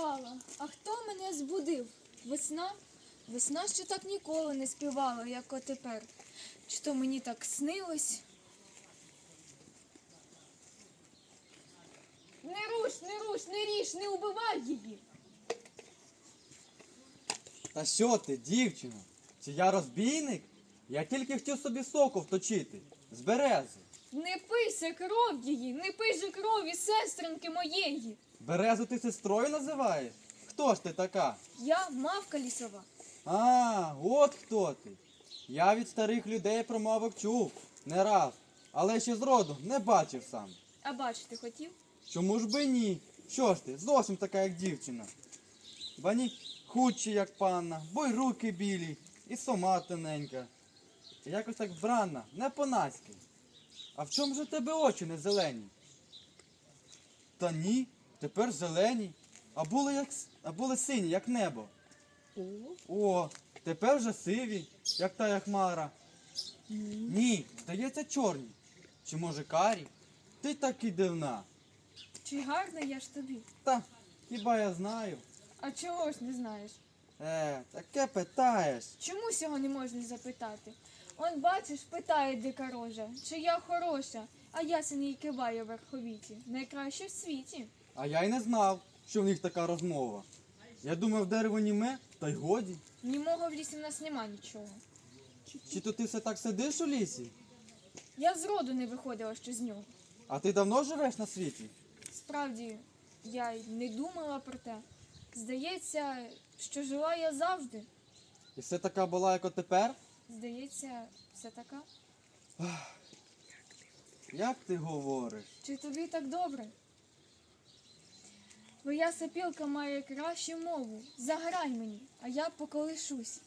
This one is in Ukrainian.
співала. А хто мене збудив? Весна? Весна, що так ніколи не співала, як отепер. Чи то мені так снилось? Не руш, не руш, не ріж, не убивай її. Та що ти, дівчино? Чи я розбійник? Я тільки хотів собі соку вточити з берези. Не пийся кров її, не пий же крові сестринки моєї. Березу ти сестрою називаєш? Хто ж ти така? Я мавка лісова. А, от хто ти. Я від старих людей про мавок чув не раз, але ще зроду не бачив сам. А бачити хотів? Чому ж би ні? Що ж ти, зовсім така, як дівчина. Бані худші, як панна, бо й руки білі, і сома тоненька. І Якось так вбрана, не по-наськи. А в чому ж у тебе очі не зелені? Та ні, тепер зелені, а були, як, а були сині, як небо. О, тепер вже сиві, як та хмара. Ні, здається, чорні. Чи може карі? Ти таки дивна. чи гарна я ж тобі? Та хіба я знаю? А чого ж не знаєш? Е, таке питаєш. Чому цього не можна запитати? Он, бачиш, питає дика рожа, чи я хороша, а ясен їй киває в верховіті. Найкраще в світі. А я й не знав, що в них така розмова. Я думав, дерево німе, та й годі. Німого в лісі в нас нема нічого. Чи то ти все так сидиш у лісі? Я зроду не виходила ще з нього. А ти давно живеш на світі? Справді, я й не думала про те. Здається, що жила я завжди. І все така була, як отепер? Здається, все така. Як ти говориш? Чи тобі так добре? Твоя сопілка має кращу мову. Заграй мені, а я поколишусь.